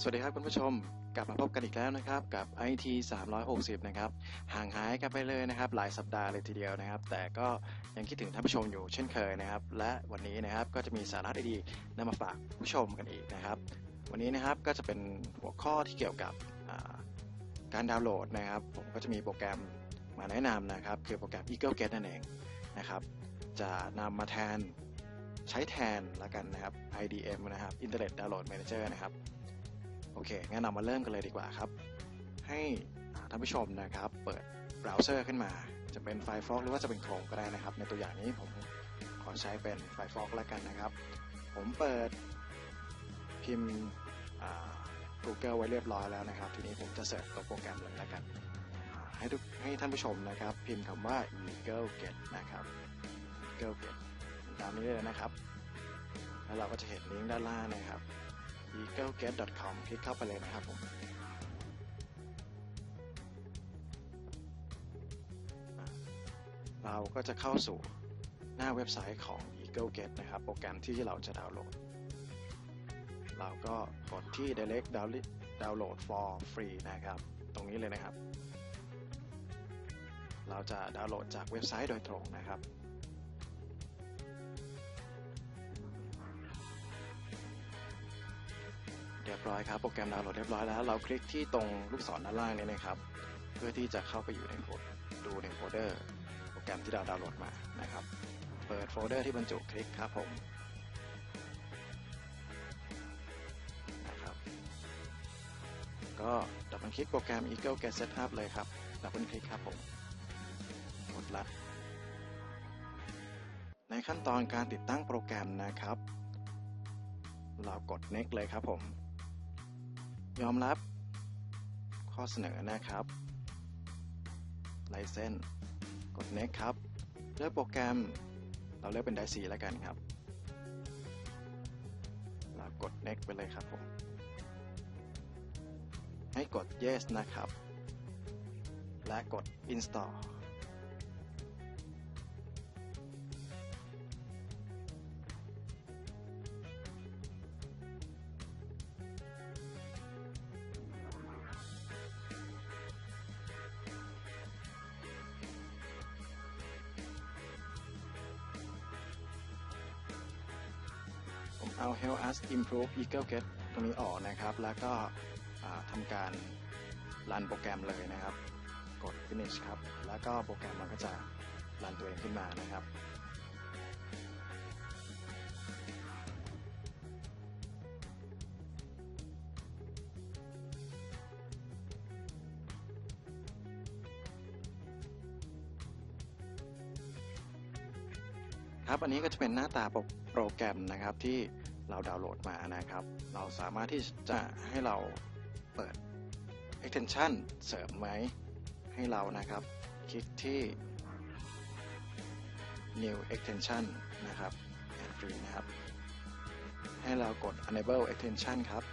สวัสดีครับคุณผู้ชมกลับมาพบกันอีกแล้วนะครับกับ IT 360 นะครับห่างหายกันไปเลยนะครับหลายสัปดาห์เลยทีเดียวนะครับ แต่ก็ยังคิดถึงท่านผู้ชมอยู่เช่นเคยนะครับ และวันนี้นะครับก็จะมีสาระดีๆนำมาฝากผู้ชมกันอีกนะครับ วันนี้นะครับก็จะเป็นหัวข้อที่เกี่ยวกับการดาวน์โหลดนะครับ ผมก็จะมีโปรแกรมมาแนะนำนะครับ คือโปรแกรม Eagle Get นั่นเองนะครับ จะนำมาแทนใช้แทนละกันนะครับ IDM นะครับ Internet Download Manager นะครับ โอเค งั้นเรามาเริ่มกันเลยดีกว่าครับ ให้ท่านผู้ชมนะครับ เปิดเบราว์เซอร์ขึ้นมา จะเป็น Firefox หรือว่าจะเป็น Chrome ก็ได้นะครับ ในตัวอย่างนี้ผมขอใช้เป็น Firefox แล้วกันนะครับ ผมเปิดพิมพ์ Google ไว้เรียบร้อยแล้วนะครับ ทีนี้ผมจะเสิร์ชตัวโปรแกรมเลยแล้วกัน ให้ทุกให้ท่านผู้ชมนะครับ พิมพ์คำว่า Eagle Get นะครับ Eagle Get ตามนี้เลยนะครับ แล้วเราก็จะเห็นลิงก์ด้านล่างนะครับ eagleget.com คลิกเข้าไปเลยนะครับผมเราก็จะเข้าสู่หน้าเว็บไซต์ของ EagleGet นะครับ โปรแกรมที่เราจะดาวน์โหลด เราก็กดที่ Direct Download for Free นะครับ ตรงนี้เลยนะครับ เราจะดาวน์โหลดจากเว็บไซต์โดยตรงนะครับ เรียบร้อยครับโปรแกรมดาวน์โหลดเรียบร้อยแล้ว เราคลิกที่ตรงลูกศรด้านล่างนี้นะครับ เพื่อที่จะเข้าไปอยู่ในโฟลดูในโฟลเดอร์โปรแกรมที่เราดาวน์โหลดมานะครับ เปิดโฟลเดอร์ที่บรรจุคลิกครับผมนะครับก็ดับเบิลคลิกโปรแกรม Eagle Get Setup เลยครับดับเบิลคลิกครับผมกดรับในขั้นตอนการติดตั้งโปรแกรมนะครับเรากด next เลยครับผม ยอมรับข้อเสนอนะครับ license กด next ครับ เลือกโปรแกรม เราเลือกเป็น d i ซีแล้วกันครับ เรากด next ไปเลยครับผม ให้กด yes นะครับ และกด install เอา help us improve eagle get ตรงนี้ออกนะครับ แล้วก็ทำการรันโปรแกรมเลยนะครับ กด finish ครับ แล้วก็โปรแกรมมันก็จะรันตัวเองขึ้นมานะครับครับอันนี้ก็จะเป็นหน้าตาโปรแกรมนะครับที่ เราดาวน์โหลดมานะครับ เราสามารถที่จะให้เราเปิด extension เสริมไหมให้เรานะครับ คลิกที่ new extension นะครับ add free นะครับ ให้เรากด enable extension ครับ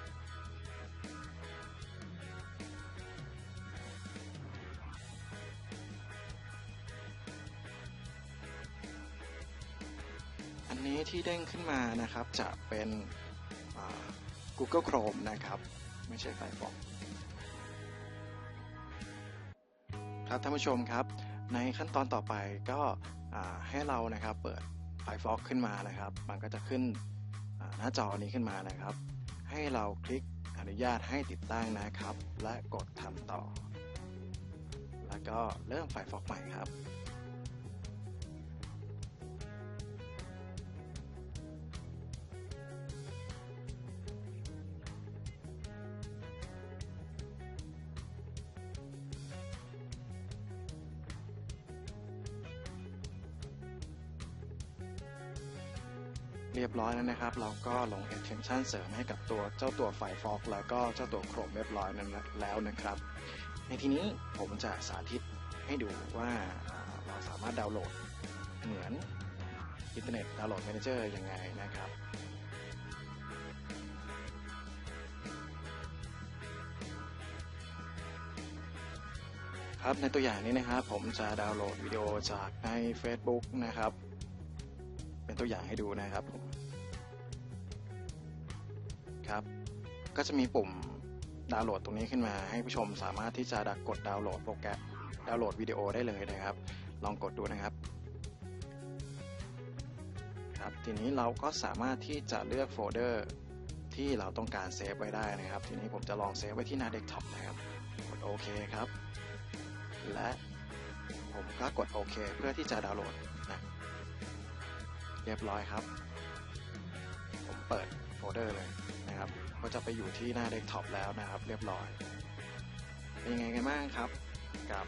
ที่เด้งขึ้นมานะครับ จะเป็น Google Chrome นะครับ ไม่ใช่ Firefox ครับท่านผู้ชมครับ ในขั้นตอนต่อไปก็ให้เรานะครับเปิด Firefox ขึ้นมานะครับ มันก็จะขึ้นหน้าจอนี้ขึ้นมานะครับ ให้เราคลิกอนุญาตให้ติดตั้งนะครับ และกดทำต่อ แล้วก็เริ่ม Firefox ใหม่ครับ เรียบร้อยแล้วนะครับ เราก็ลง extension เสริมให้กับตัวเจ้าตัว Firefox แล้วก็เจ้าตัว Chrome เรียบร้อยนั้นแล้วนะครับ ในที่นี้ผมจะสาธิตให้ดูว่าอ่าเราสามารถดาวน์โหลดเหมือน Internet Download Manager ยังไงนะครับครับในตัวอย่างนี้นะครับผมจะดาวน์โหลดวิดีโอจากใน Facebook นะครับ เป็นตัวอย่างให้ดูนะครับผมครับ ก็จะมีปุ่มดาวน์โหลดตรงนี้ขึ้นมา ให้ผู้ชมสามารถที่จะดักกดดาวน์โหลดโปรแกรมดาวน์โหลดวิดีโอได้เลยนะครับ ลองกดดูนะครับ ครับ ทีนี้เราก็สามารถที่จะเลือกโฟลเดอร์ที่เราต้องการเซฟไว้ได้นะครับ ทีนี้ผมจะลองเซฟไว้ที่หน้าเดสก์ท็อปนะครับ กดโอเคครับ และผมก็กดโอเคเพื่อที่จะดาวน์โหลด เรียบร้อยครับ ผมเปิดโฟลเดอร์เลยนะครับ ก็จะไปอยู่ที่หน้าเดสก์ท็อปแล้วนะครับ เรียบร้อย เป็นยังไงกันบ้างครับ กับ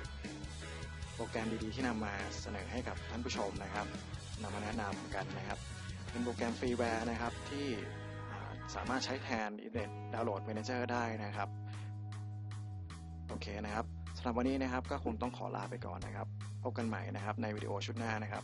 โปรแกรมดีๆที่นำมาเสนอให้กับท่านผู้ชมนะครับนำมาแนะนำกันนะครับเป็นโปรแกรมฟรีแวร์นะครับที่สามารถใช้แทนอินเทอร์เน็ตดาวน์โหลด Manager ได้นะครับ โอเคนะครับสำหรับวันนี้นะครับก็คงต้องขอลาไปก่อนนะครับ พบกันใหม่นะครับในวิดีโอชุดหน้านะครับ